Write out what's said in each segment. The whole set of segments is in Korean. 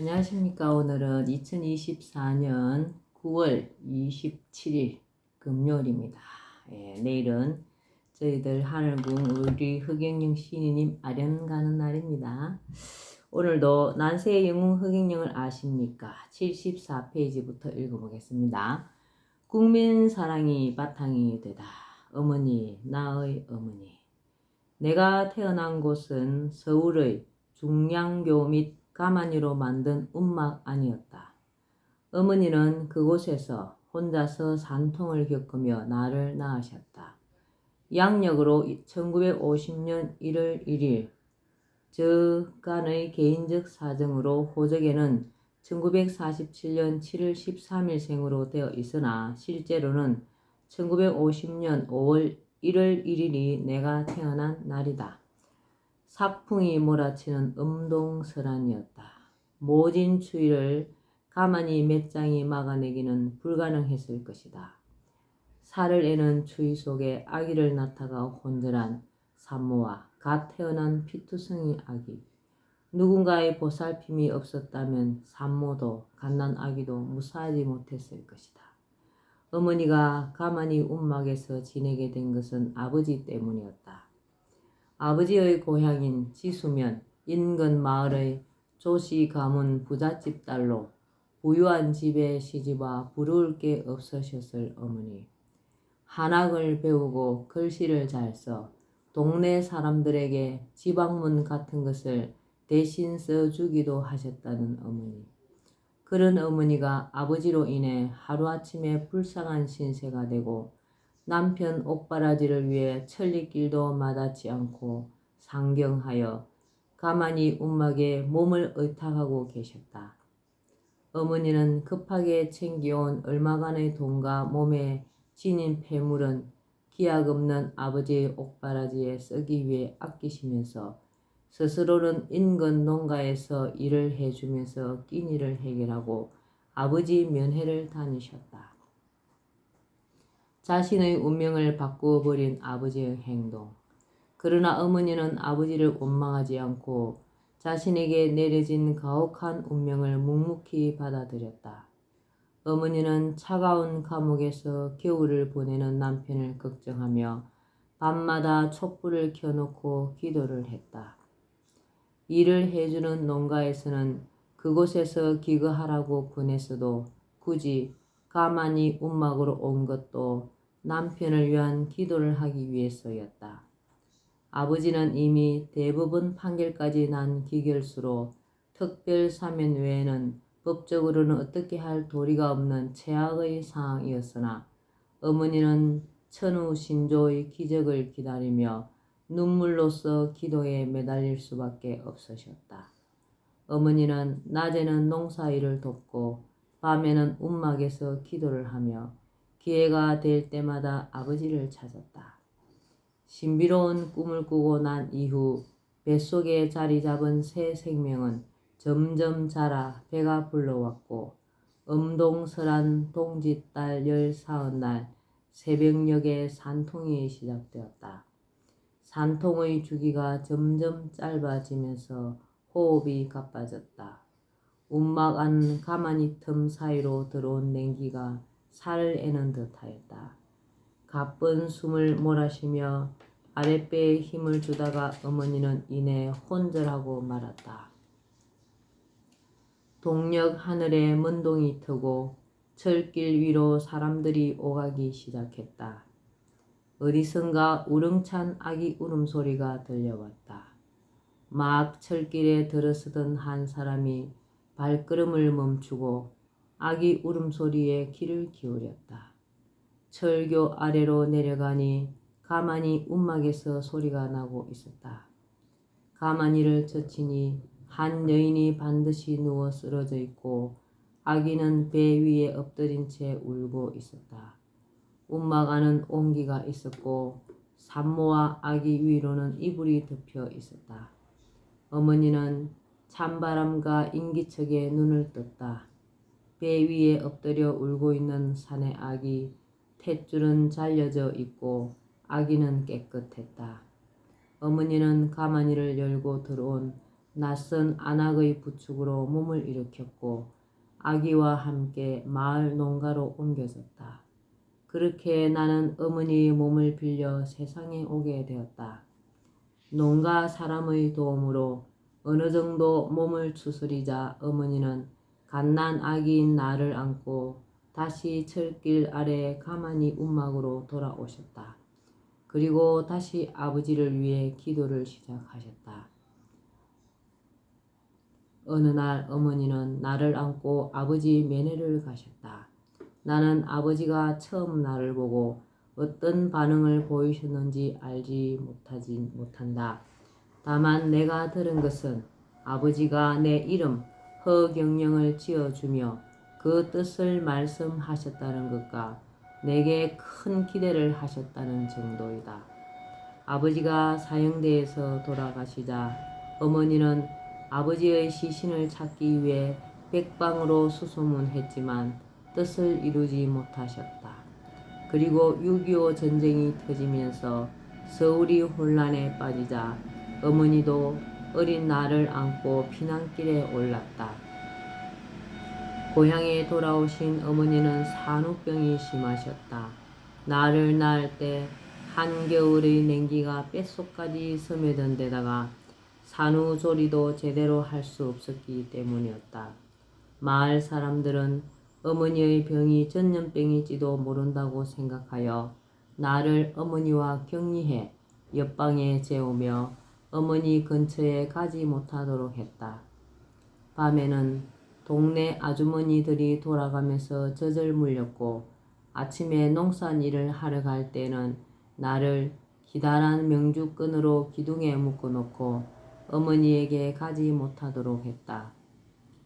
안녕하십니까. 오늘은 2024년 9월 27일 금요일입니다. 예, 내일은 저희들 하늘궁 우리 흑영령 신이님 아련 가는 날입니다. 오늘도 난세의 영웅 흑영령을 아십니까? 74페이지부터 읽어보겠습니다. 국민 사랑이 바탕이 되다. 어머니, 나의 어머니. 내가 태어난 곳은 서울의 중량교 및 가만히로 만든 움막 아니었다. 어머니는 그곳에서 혼자서 산통을 겪으며 나를 낳으셨다. 양력으로 1950년 1월 1일 저간의 개인적 사정으로 호적에는 1947년 7월 13일 생으로 되어 있으나 실제로는 1950년 5월 1월 1일이 내가 태어난 날이다. 사풍이 몰아치는 음동설안이었다. 모진 추위를 가만히 몇 장이 막아내기는 불가능했을 것이다. 살을 애는 추위 속에 아기를 낳다가 혼절한 산모와 갓 태어난 피투성이 아기. 누군가의 보살핌이 없었다면 산모도 갓난 아기도 무사하지 못했을 것이다. 어머니가 가만히 움막에서 지내게 된 것은 아버지 때문이었다. 아버지의 고향인 지수면 인근 마을의 조씨 가문 부잣집 딸로 부유한 집에 시집와 부러울 게 없으셨을 어머니. 한학을 배우고 글씨를 잘 써 동네 사람들에게 지방문 같은 것을 대신 써주기도 하셨다는 어머니. 그런 어머니가 아버지로 인해 하루아침에 불쌍한 신세가 되고 남편 옥바라지를 위해 천리길도 마다치 않고 상경하여 가만히 움막에 몸을 의탁하고 계셨다. 어머니는 급하게 챙겨온 얼마간의 돈과 몸에 지닌 폐물은 기약 없는 아버지의 옥바라지에 쓰기 위해 아끼시면서 스스로는 인근 농가에서 일을 해주면서 끼니를 해결하고 아버지 면회를 다니셨다. 자신의 운명을 바꾸어 버린 아버지의 행동. 그러나 어머니는 아버지를 원망하지 않고 자신에게 내려진 가혹한 운명을 묵묵히 받아들였다. 어머니는 차가운 감옥에서 겨울을 보내는 남편을 걱정하며 밤마다 촛불을 켜놓고 기도를 했다. 일을 해주는 농가에서는 그곳에서 기거하라고 보냈어도 굳이 가만히 움막으로 온 것도 남편을 위한 기도를 하기 위해서였다. 아버지는 이미 대부분 판결까지 난 기결수로 특별 사면 외에는 법적으로는 어떻게 할 도리가 없는 최악의 상황이었으나 어머니는 천우 신조의 기적을 기다리며 눈물로써 기도에 매달릴 수밖에 없으셨다. 어머니는 낮에는 농사일을 돕고 밤에는 움막에서 기도를 하며 기회가 될 때마다 아버지를 찾았다. 신비로운 꿈을 꾸고 난 이후 뱃속에 자리 잡은 새 생명은 점점 자라 배가 불러왔고 음동설한 동짓달 열사흔 날 새벽녘에 산통이 시작되었다. 산통의 주기가 점점 짧아지면서 호흡이 가빠졌다. 움막 안 가만히 틈 사이로 들어온 냉기가 살을 애는 듯하였다. 가쁜 숨을 몰아쉬며 아랫배에 힘을 주다가 어머니는 이내 혼절하고 말았다. 동력 하늘에 문동이 트고 철길 위로 사람들이 오가기 시작했다. 어디선가 우렁찬 아기 울음소리가 들려왔다. 막 철길에 들어서던 한 사람이 발걸음을 멈추고 아기 울음소리에 귀를 기울였다. 철교 아래로 내려가니 가만히 움막에서 소리가 나고 있었다. 가만히를 젖히니 한 여인이 반드시 누워 쓰러져 있고 아기는 배 위에 엎드린 채 울고 있었다. 움막 안은 온기가 있었고 산모와 아기 위로는 이불이 덮여 있었다. 어머니는 찬바람과 인기척에 눈을 떴다. 배 위에 엎드려 울고 있는 산의 아기 탯줄은 잘려져 있고 아기는 깨끗했다. 어머니는 가마니를 열고 들어온 낯선 안악의 부축으로 몸을 일으켰고 아기와 함께 마을 농가로 옮겨졌다. 그렇게 나는 어머니의 몸을 빌려 세상에 오게 되었다. 농가 사람의 도움으로 어느 정도 몸을 추스리자 어머니는 갓난 아기인 나를 안고 다시 철길 아래 가만히 움막으로 돌아오셨다. 그리고 다시 아버지를 위해 기도를 시작하셨다. 어느 날 어머니는 나를 안고 아버지 면회를 가셨다. 나는 아버지가 처음 나를 보고 어떤 반응을 보이셨는지 알지 못하지 못한다. 다만 내가 들은 것은 아버지가 내 이름 허경영을 지어주며 그 뜻을 말씀하셨다는 것과 내게 큰 기대를 하셨다는 정도이다. 아버지가 사형대에서 돌아가시자 어머니는 아버지의 시신을 찾기 위해 백방으로 수소문했지만 뜻을 이루지 못하셨다. 그리고 6.25 전쟁이 터지면서 서울이 혼란에 빠지자 어머니도 어린 나를 안고 피난길에 올랐다. 고향에 돌아오신 어머니는 산후병이 심하셨다. 나를 낳을 때 한겨울의 냉기가 뼛속까지 스며든 데다가 산후 조리도 제대로 할 수 없었기 때문이었다. 마을 사람들은 어머니의 병이 전염병일지도 모른다고 생각하여 나를 어머니와 격리해 옆방에 재우며 어머니 근처에 가지 못하도록 했다. 밤에는 동네 아주머니들이 돌아가면서 젖을 물렸고 아침에 농산 일을 하러 갈 때는 나를 기다란 명주끈으로 기둥에 묶어놓고 어머니에게 가지 못하도록 했다.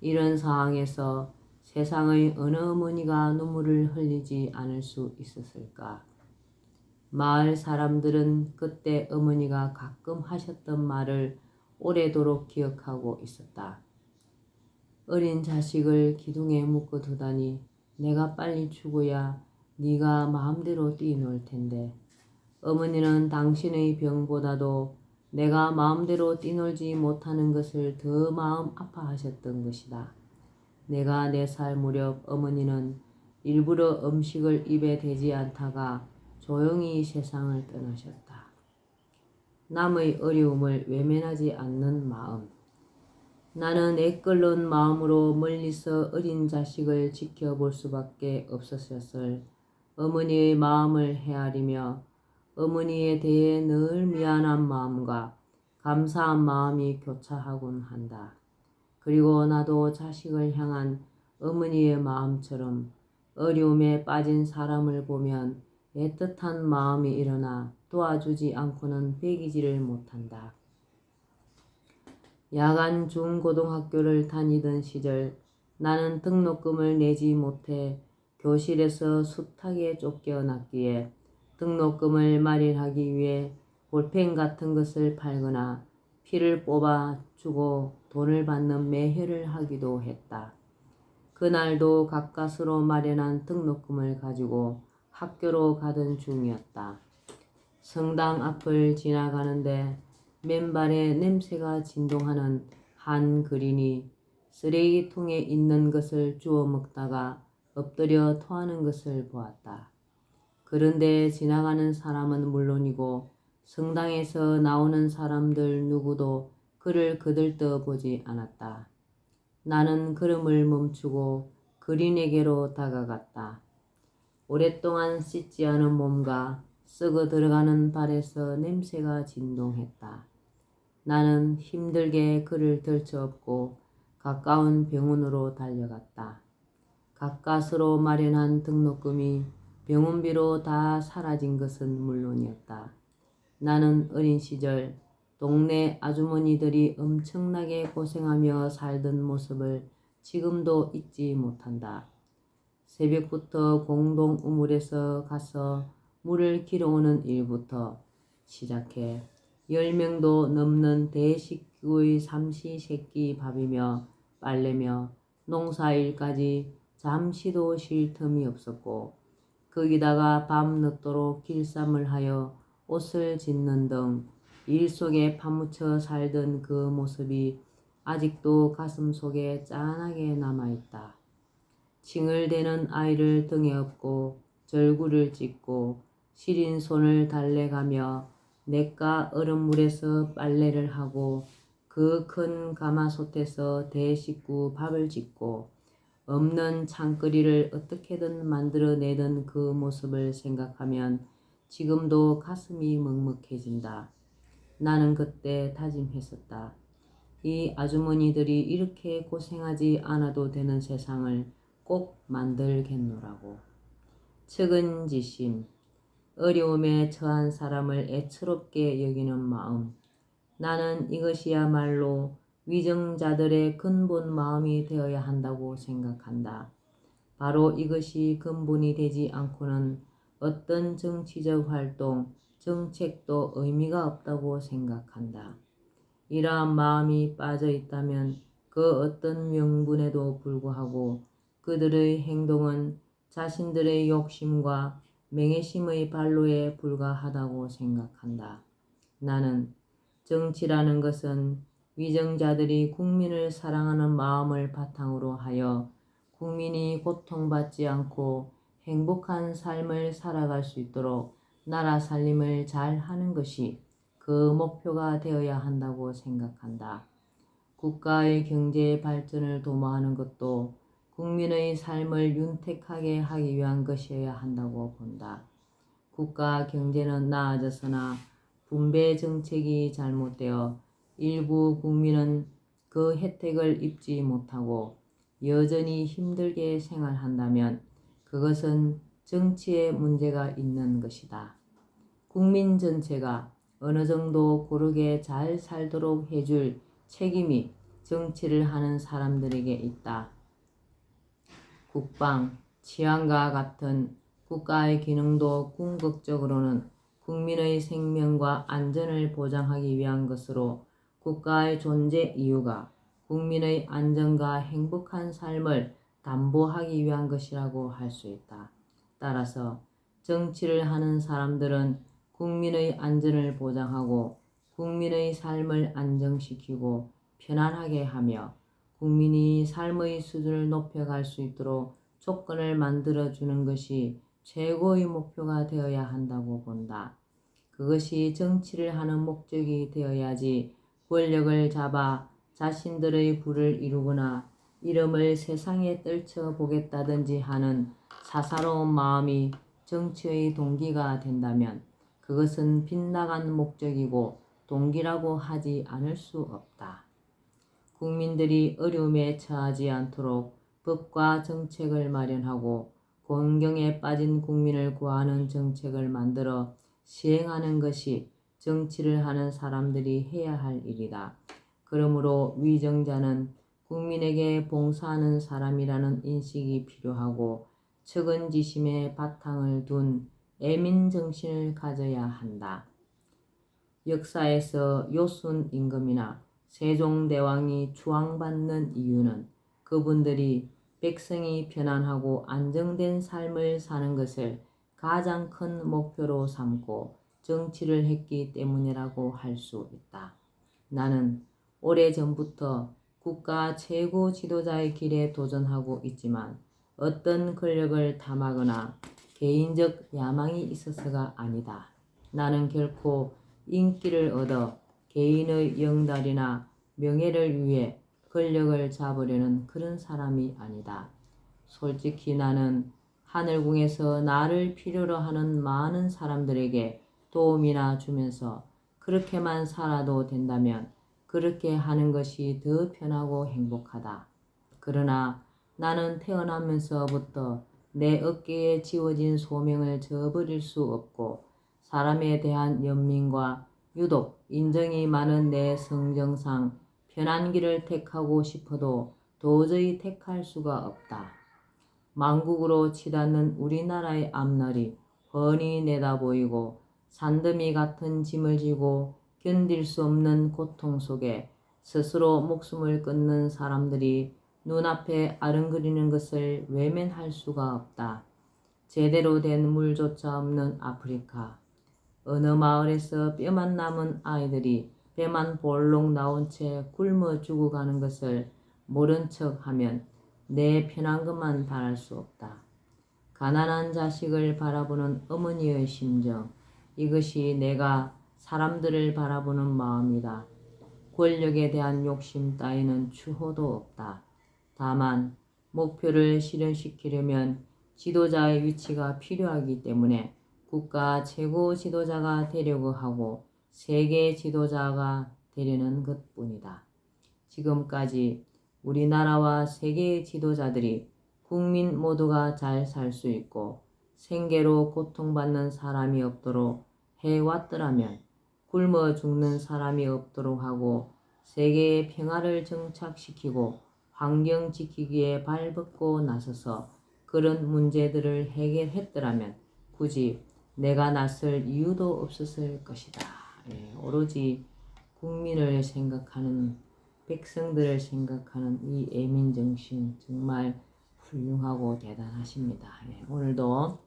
이런 상황에서 세상의 어느 어머니가 눈물을 흘리지 않을 수 있었을까? 마을 사람들은 그때 어머니가 가끔 하셨던 말을 오래도록 기억하고 있었다. 어린 자식을 기둥에 묶어 두다니 내가 빨리 죽어야 네가 마음대로 뛰놀 텐데 어머니는 당신의 병보다도 내가 마음대로 뛰놀지 못하는 것을 더 마음 아파하셨던 것이다. 내가 네 살 무렵 어머니는 일부러 음식을 입에 대지 않다가 조용히 세상을 떠나셨다. 남의 어려움을 외면하지 않는 마음. 나는 애끓는 마음으로 멀리서 어린 자식을 지켜볼 수밖에 없었을 어머니의 마음을 헤아리며 어머니에 대해 늘 미안한 마음과 감사한 마음이 교차하곤 한다. 그리고 나도 자식을 향한 어머니의 마음처럼 어려움에 빠진 사람을 보면 애틋한 마음이 일어나 도와주지 않고는 배기지를 못한다. 야간 중고등학교를 다니던 시절 나는 등록금을 내지 못해 교실에서 숱하게 쫓겨났기에 등록금을 마련하기 위해 볼펜 같은 것을 팔거나 피를 뽑아 주고 돈을 받는 매혈을 하기도 했다. 그날도 가까스로 마련한 등록금을 가지고 학교로 가던 중이었다. 성당 앞을 지나가는데 맨발에 냄새가 진동하는 한 그린이 쓰레기통에 있는 것을 주워 먹다가 엎드려 토하는 것을 보았다. 그런데 지나가는 사람은 물론이고 성당에서 나오는 사람들 누구도 그를 그들떠 보지 않았다. 나는 걸음을 멈추고 그린에게로 다가갔다. 오랫동안 씻지 않은 몸과 썩어 들어가는 발에서 냄새가 진동했다. 나는 힘들게 그를 들쳐업고 가까운 병원으로 달려갔다. 가까스로 마련한 등록금이 병원비로 다 사라진 것은 물론이었다. 나는 어린 시절 동네 아주머니들이 엄청나게 고생하며 살던 모습을 지금도 잊지 못한다. 새벽부터 공동 우물에서 가서 물을 길어오는 일부터 시작해 열 명도 넘는 대식구의 삼시 세끼 밥이며 빨래며 농사일까지 잠시도 쉴 틈이 없었고 거기다가 밤늦도록 길쌈을 하여 옷을 짓는 등 일 속에 파묻혀 살던 그 모습이 아직도 가슴 속에 짠하게 남아있다. 칭을대는 아이를 등에 업고 절구를 찢고 시린 손을 달래가며 냇가 얼음물에서 빨래를 하고 그 큰 가마솥에서 대 씻고 밥을 짓고 없는 창거리를 어떻게든 만들어내던 그 모습을 생각하면 지금도 가슴이 먹먹해진다. 나는 그때 다짐했었다. 이 아주머니들이 이렇게 고생하지 않아도 되는 세상을 꼭 만들겠노라고. 측은지심, 어려움에 처한 사람을 애처롭게 여기는 마음. 나는 이것이야말로 위정자들의 근본 마음이 되어야 한다고 생각한다. 바로 이것이 근본이 되지 않고는 어떤 정치적 활동, 정책도 의미가 없다고 생각한다. 이러한 마음이 빠져 있다면 그 어떤 명분에도 불구하고 그들의 행동은 자신들의 욕심과 맹해심의 발로에 불과하다고 생각한다. 나는 정치라는 것은 위정자들이 국민을 사랑하는 마음을 바탕으로 하여 국민이 고통받지 않고 행복한 삶을 살아갈 수 있도록 나라 살림을 잘 하는 것이 그 목표가 되어야 한다고 생각한다. 국가의 경제 발전을 도모하는 것도 국민의 삶을 윤택하게 하기 위한 것이어야 한다고 본다. 국가 경제는 나아져서나 분배 정책이 잘못되어 일부 국민은 그 혜택을 입지 못하고 여전히 힘들게 생활한다면 그것은 정치에 문제가 있는 것이다. 국민 전체가 어느 정도 고르게 잘 살도록 해줄 책임이 정치를 하는 사람들에게 있다. 국방, 치안과 같은 국가의 기능도 궁극적으로는 국민의 생명과 안전을 보장하기 위한 것으로 국가의 존재 이유가 국민의 안전과 행복한 삶을 담보하기 위한 것이라고 할 수 있다. 따라서 정치를 하는 사람들은 국민의 안전을 보장하고 국민의 삶을 안정시키고 편안하게 하며 국민이 삶의 수준을 높여갈 수 있도록 조건을 만들어주는 것이 최고의 목표가 되어야 한다고 본다. 그것이 정치를 하는 목적이 되어야지 권력을 잡아 자신들의 부를 이루거나 이름을 세상에 떨쳐 보겠다든지 하는 사사로운 마음이 정치의 동기가 된다면 그것은 빗나간 목적이고 동기라고 하지 않을 수 없다. 국민들이 어려움에 처하지 않도록 법과 정책을 마련하고 곤경에 빠진 국민을 구하는 정책을 만들어 시행하는 것이 정치를 하는 사람들이 해야 할 일이다. 그러므로 위정자는 국민에게 봉사하는 사람이라는 인식이 필요하고 측은지심의 바탕을 둔 애민 정신을 가져야 한다. 역사에서 요순 임금이나 세종대왕이 추앙받는 이유는 그분들이 백성이 편안하고 안정된 삶을 사는 것을 가장 큰 목표로 삼고 정치를 했기 때문이라고 할 수 있다. 나는 오래전부터 국가 최고 지도자의 길에 도전하고 있지만 어떤 권력을 탐하거나 개인적 야망이 있어서가 아니다. 나는 결코 인기를 얻어 개인의 영달이나 명예를 위해 권력을 잡으려는 그런 사람이 아니다. 솔직히 나는 하늘궁에서 나를 필요로 하는 많은 사람들에게 도움이나 주면서 그렇게만 살아도 된다면 그렇게 하는 것이 더 편하고 행복하다. 그러나 나는 태어나면서부터 내 어깨에 지워진 소명을 저버릴 수 없고 사람에 대한 연민과 유독 인정이 많은 내 성정상 편한 길을 택하고 싶어도 도저히 택할 수가 없다. 망국으로 치닫는 우리나라의 앞날이 훤히 내다보이고 산더미 같은 짐을 지고 견딜 수 없는 고통 속에 스스로 목숨을 끊는 사람들이 눈앞에 아른거리는 것을 외면할 수가 없다. 제대로 된 물조차 없는 아프리카. 어느 마을에서 뼈만 남은 아이들이 배만 볼록 나온 채 굶어 죽어가는 것을 모른 척 하면 내 편한 것만 바랄 수 없다. 가난한 자식을 바라보는 어머니의 심정, 이것이 내가 사람들을 바라보는 마음이다. 권력에 대한 욕심 따위는 추호도 없다. 다만 목표를 실현시키려면 지도자의 위치가 필요하기 때문에 국가 최고 지도자가 되려고 하고 세계 지도자가 되려는 것뿐이다. 지금까지 우리나라와 세계의 지도자들이 국민 모두가 잘 살 수 있고 생계로 고통받는 사람이 없도록 해왔더라면 굶어 죽는 사람이 없도록 하고 세계의 평화를 정착시키고 환경 지키기에 발벗고 나서서 그런 문제들을 해결했더라면 굳이 내가 나설 이유도 없었을 것이다. 예, 오로지 국민을 생각하는 백성들을 생각하는 이 애민 정신 정말 훌륭하고 대단하십니다. 예, 오늘도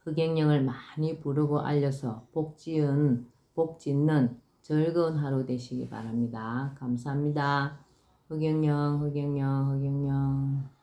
흑행령을 많이 부르고 알려서 복지은 복짓는 즐거운 하루 되시기 바랍니다. 감사합니다. 흑행령 흑행령 흑행령